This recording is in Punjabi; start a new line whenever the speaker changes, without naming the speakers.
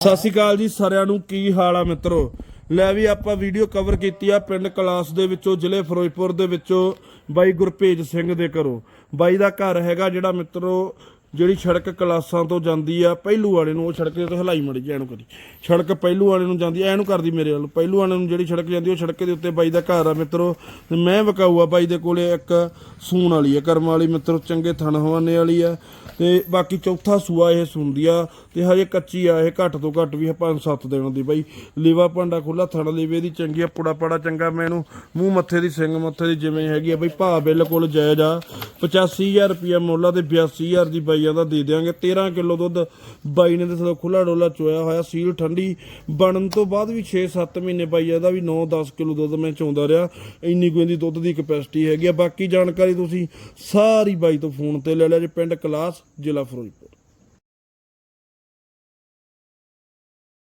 ਸਤਿ ਸ਼੍ਰੀ ਅਕਾਲ ਜੀ ਸਾਰਿਆਂ ਨੂੰ, ਕੀ ਹਾਲ ਆ ਮਿੱਤਰੋ? ਲੈ ਵੀ ਆਪਾਂ ਵੀਡੀਓ ਕਵਰ ਕੀਤੀ ਆ ਪਿੰਡ ਕਲਾਸ ਦੇ ਵਿੱਚੋਂ, ਜ਼ਿਲ੍ਹੇ ਫਿਰੋਜ਼ਪੁਰ ਦੇ ਵਿੱਚੋਂ ਬਾਈ ਗੁਰਪੇਜ ਸਿੰਘ ਦੇ ਘਰੋਂ। ਬਾਈ ਦਾ ਘਰ ਹੈਗਾ ਜਿਹੜਾ ਮਿੱਤਰੋ ਜਿਹੜੀ ਸੜਕ ਕਲਾਸਾਂ ਤੋਂ ਜਾਂਦੀ ਆ, ਪਹਿਲੂ ਵਾਲੇ ਨੂੰ ਉਹ ਸੜਕ ਦੇ ਉੱਤੇ ਹਲਾਈ ਮੜੀ ਜੀ ਇਹਨੂੰ ਕਰੀ। ਸੜਕ ਪਹਿਲੂ ਵਾਲੇ ਨੂੰ ਜਾਂਦੀ, ਐ ਇਹਨੂੰ ਕਰਦੀ ਮੇਰੇ ਵੱਲ। ਪਹਿਲੂ ਵਾਲੇ ਨੂੰ ਜਿਹੜੀ ਸੜਕ ਜਾਂਦੀ, ਉਹ ਸੜਕ ਦੇ ਉੱਤੇ ਬਾਈ ਦਾ ਘਰ ਆ ਮਿੱਤਰੋ। ਮੈਂ ਵਕਾਊ ਆ ਬਾਈ ਦੇ ਕੋਲੇ ਇੱਕ ਸੂਣ ਵਾਲੀ ਆ, ਕਰਮ ਵਾਲੀ ਮਿੱਤਰੋ, ਚੰਗੇ ਥਣ ਹਵਾਨੇ ਵਾਲੀ ਆ। ਤੇ ਬਾਕੀ ਚੌਥਾ ਸੂਆ ਇਹ ਸੁੰਦੀ ਆ, ਤੇ ਹਜੇ ਕੱਚੀ ਆ, ਇਹ ਘੱਟ ਤੋਂ ਘੱਟ ਵੀ 5-7 ਦਿਨਾਂ ਦੀ ਬਾਈ। ਲੀਵਾ ਭਾਂਡਾ ਖੁੱਲਾ ਥਣ ਲੀਵੇ ਦੀ, ਚੰਗੀ ਆ, ਪੁੜਾ ਪੜਾ ਚੰਗਾ ਮੈਨੂੰ ਮੂੰਹ ਮੱਥੇ ਦੀ ਸਿੰਘ ਮੱਥੇ ਦੀ ਜਿਵੇਂ ਹੈਗੀ ਆ ਬਾਈ ਭਾ ਬਿਲਕੁਲ ਜਾਇਜ਼ ਆ। 85000 ਰੁਪਿਆ ਮੁੱਲ ਆ ਤੇ 82000 ਦੀ ਬਾਈ ਬਾਈਆਂ ਦਾ ਦੇ ਦਿਆਂਗੇ। 13 ਕਿਲੋ ਦੁੱਧ ਬਾਈ ਨੇ ਤੇ ਸਦਾ ਖੁੱਲਾ ਡੋਲਾ ਚੋਇਆ ਹੋਇਆ, ਸੀਲ ਠੰਡੀ। ਬਣਨ ਤੋਂ ਬਾਅਦ ਵੀ 6-7 ਮਹੀਨੇ ਬਾਈ ਇਹਦਾ ਵੀ 9-10 ਕਿਲੋ ਦੁੱਧ ਮੈਂ ਚੋਂਦਾ ਰਿਹਾ। ਇੰਨੀ ਕੋਈ ਦੀ ਦੁੱਧ ਦੀ ਕਪੈਸਿਟੀ ਹੈਗੀ ਆ। ਬਾਕੀ ਜਾਣਕਾਰੀ ਤੁਸੀਂ ਸਾਰੀ ਬਾਈ ਤੋਂ ਫੋਨ ਤੇ ਲੈ ਲਿਆ ਜੇ, ਪਿੰਡ ਕਲਾਸ, ਜ਼ਿਲ੍ਹਾ ਫਿਰੋਜ਼ਪੁਰ।